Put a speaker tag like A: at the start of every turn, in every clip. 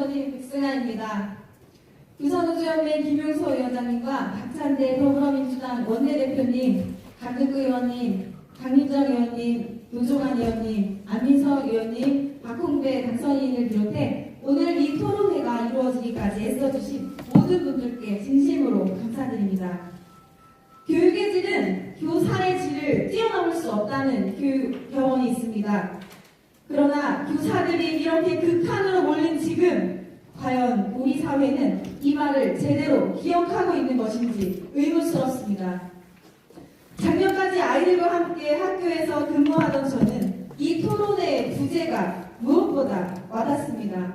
A: 당선인 백승아입니다. 유선우주연맹 김용서 위원장님과 박찬대 더불어민주당 원내대표님, 강득구 의원님, 강민정 의원님, 노종환 의원님, 안민석 의원님, 박홍배 당선인을 비롯해 오늘 이 토론회가 이루어지기까지 애써주신 모든 분들께 진심으로 감사드립니다. 교육의 질은 교사의 질을 뛰어넘을 수 없다는 교육 교원이 있습니다. 그러나 교사들이 이렇게 극한으로 몰린 지금 과연 우리 사회는 이 말을 제대로 기억하고 있는 것인지 의문스럽습니다. 작년까지 아이들과 함께 학교에서 근무하던 저는 이 토론회의 부제가 무엇보다 와닿습니다.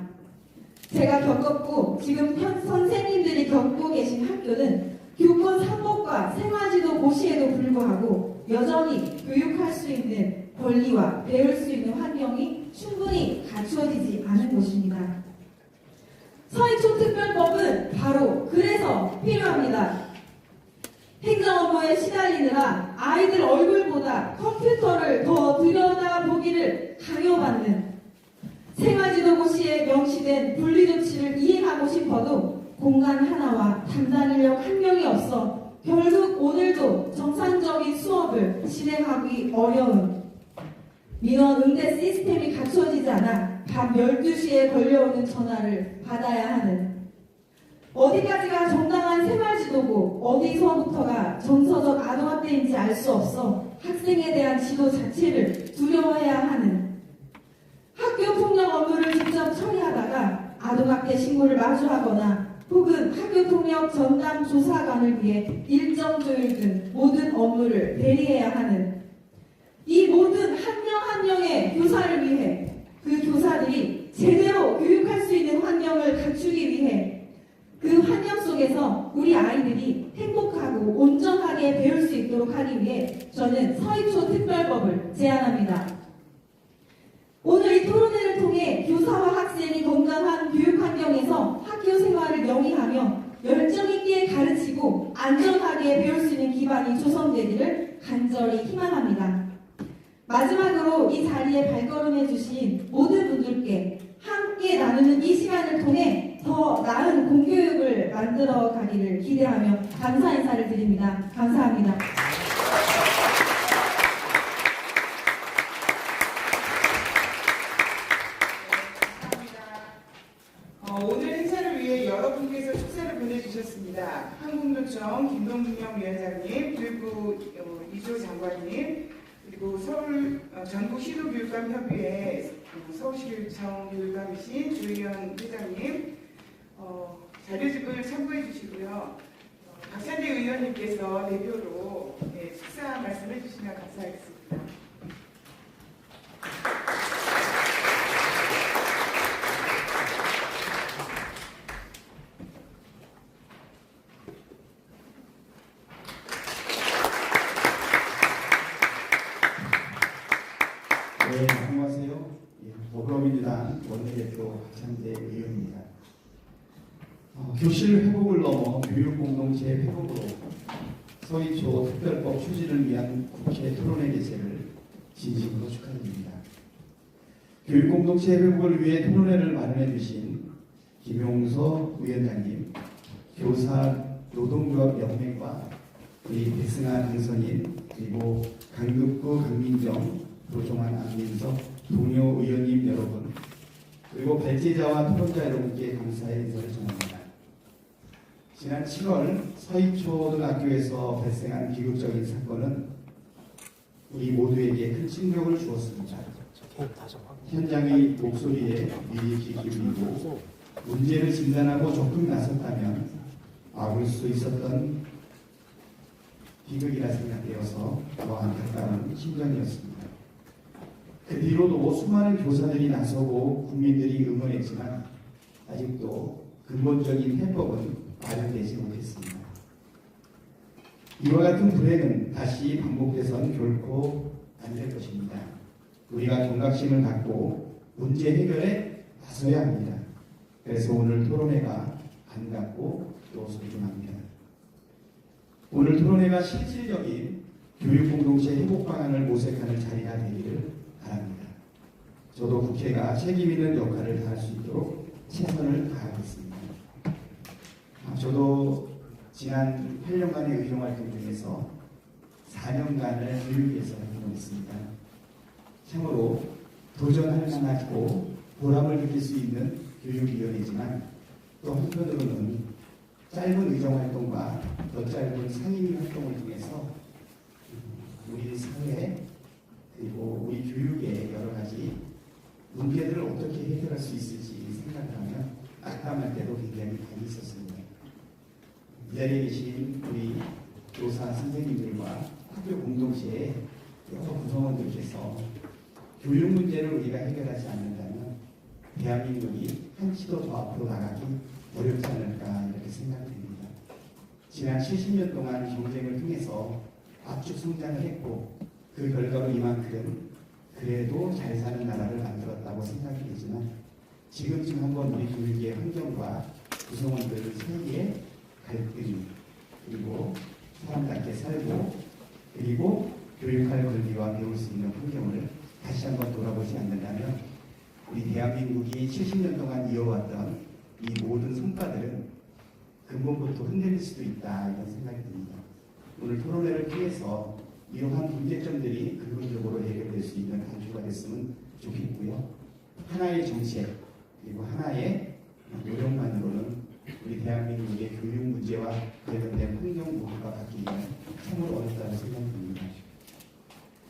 A: 제가 겪었고 지금 현 선생님들이 겪고 계신 학교는 교권 상복과 생활지도 고시에도 불구하고 여전히 교육할 수 있는 권리와 배울 수 있는 환경이 충분히 갖추어지지 않은 곳입니다. 서희초특별법은 바로 그래서 필요합니다. 행정 업무에 시달리느라 아이들 얼굴보다 컴퓨터를 더 들여다보기를 강요받는 생활지도고시에 명시된 분리조치를 이행하고 싶어도 공간 하나와 담당 인력 한 명이 없어 결국 오늘도 정상적인 수업을 진행하기 어려운. 민원 응대 시스템이 갖춰지지 않아 밤 12시에 걸려오는 전화를 받아야 하는. 어디까지가 정당한 생활지도고 어디서부터가 정서적 아동학대인지 알 수 없어 학생에 대한 지도 자체를 두려워해야 하는. 학교 폭력 업무를 직접 처리하다가 아동학대 신고를 마주하거나 혹은 학교 폭력 전담 조사관을 위해 일정 조율 등 모든 업무를 대리해야 하는 이 모든 한 명 한 명의 교사를 위해 그 교사들이 제대로 교육할 수 있는 환경을 갖추기 위해 그 환경 속에서 우리 아이들이 행복하고 온전하게 배울 수 있도록 하기 위해 저는 서희초 특별법을 제안합니다. 오늘 이 토론회를 통해 교사와 학생이 건강한 교육 환경에서 학교 생활을 영위하며 열정 있게 가르치고 안전하게 배울 수 있는 기반이 조성되기를 간절히 희망합니다. 마지막으로 이 자리에 발걸음해 주신 모든 분들께 함께 나누는 이 시간을 통해 더 나은 공교육을 만들어 가기를 기대하며 감사 인사를 드립니다. 감사합니다.
B: 어, 오늘 여러분께서 축사를 보내주셨습니다. 한국노총 김동명 위원장님, 그리고 어, 이조 장관님, 그리고 서울 어, 전국 시도교육감 협의회 어, 서울시교육청 교육감이신 조희연 회장님, 어, 자료집을 참고해 주시고요. 어, 박찬대 의원님께서 대표로 네, 축사 말씀해 주시면 감사하겠습니다.
C: 네, 안녕하세요. 예, 더불어민주당 박찬대 의원입니다. 어, 교실 회복을 넘어 교육 공동체 회복으로 서희초 특별법 추진을 위한 국회 토론회 개최를 진심으로 축하드립니다. 교육 공동체 회복을 위해 토론회를 마련해 주신 김용서 위원장님, 교사 노동조합 연맹과 우리 백승아 당선인 그리고 강급구 강민정 노종환 안민석 동료 의원님 여러분 발제자와 토론자 여러분께 감사의 인사를 전합니다. 지난 7월 서희초등학교에서 발생한 비극적인 사건은 우리 모두에게 큰 충격을 주었습니다. 현장의 목소리에 미리 귀 기울이고 문제를 진단하고 적극 나섰다면 막을 수 있었던 비극이라 생각되어서 더 안타까운 심정이었습니다. 그 뒤로도 수많은 교사들이 나서고 국민들이 응원했지만 아직도 근본적인 해법은 마련되지 못했습니다. 이와 같은 불행은 다시 반복돼서는 결코 안 될 것입니다. 우리가 경각심을 갖고 문제 해결에 나서야 합니다. 그래서 오늘 토론회가 반갑고 또 소중합니다. 오늘 토론회가 실질적인 교육 공동체 회복 방안을 모색하는 자리가 바랍니다. 저도 국회가 책임 있는 역할을 다할 수 있도록 최선을 다하겠습니다. 아, 저도 지난 8년간의 의정활동 중에서 4년간을 교육에서 활동했습니다. 참으로 도전할 만하고 보람을 느낄 수 있는 교육위원회지만 또 한편으로는 짧은 의정활동과 더 짧은 상임위 활동을 통해서 우리 사회 그리고 우리 교육의 여러 가지 문제들을 어떻게 해결할 수 있을지 생각하면 낙담할 때도 굉장히 많이 있었습니다. 이 자리에 계신 우리 교사 선생님들과 학교 공동체의 여러 구성원들께서 교육 문제를 우리가 해결하지 않는다면 대한민국이 한치도 더 앞으로 나가기 어렵지 않을까 이렇게 생각됩니다. 지난 70년 동안 경쟁을 통해서 압축 성장을 했고 그 결과로 이만큼 그래도 잘 사는 나라를 만들었다고 생각이 되지만 지금쯤 한번 우리 교육의 환경과 구성원들 사이의 갈등 그리고 사람답게 살고 그리고 교육할 권리와 배울 수 있는 환경을 다시 한번 돌아보지 않는다면 우리 대한민국이 70년 동안 이어왔던 이 모든 성과들은 근본부터 흔들릴 수도 있다 이런 생각이 듭니다. 오늘 토론회를 통해서 이러한 문제점들이 근본적으로 해결될 수 있는 한 주가 됐으면 좋겠고요. 하나의 정책 그리고 하나의 노력만으로는 우리 대한민국의 교육 문제와 관련된 환경 모두가 바뀌기는 참으로 어렵다고 생각됩니다.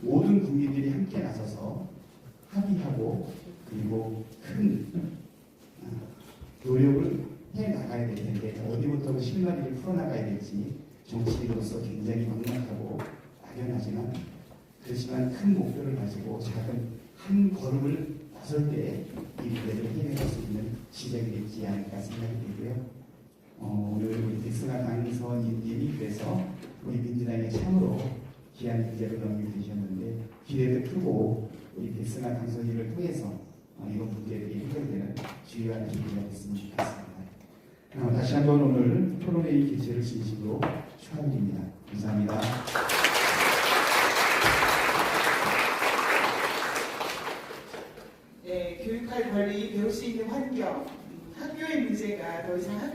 C: 모든 국민들이 함께 나서서 합의하고 그리고 큰 어, 노력을 해 나가야 될 텐데 어디부터 실마리를 풀어나가야 될지 정치인으로서 굉장히 막막하고 막연하지만 그렇지만 큰 목표를 가지고 작은 한 걸음을 나설 때이 문제를 해결할 수 있는 시작이 되지 않을까 생각이 되고요. 어, 오늘 우리 덱스가 강선님이 그래서 우리 민주당에 참으로 귀한 기재를 넘겨주셨는데 기대도 크고 우리 덱스가 강선님을 통해서 어, 이런 문제들이 해결되는 주요한 계기가 됐으면 좋겠습니다. 어, 다시 한번 오늘 토론회의 개최를 진심으로 축하드립니다. 감사합니다.
B: 네, 교육할 권리, 배울 수 있는 환경, 음, 학교의 문제가 더 이상 학교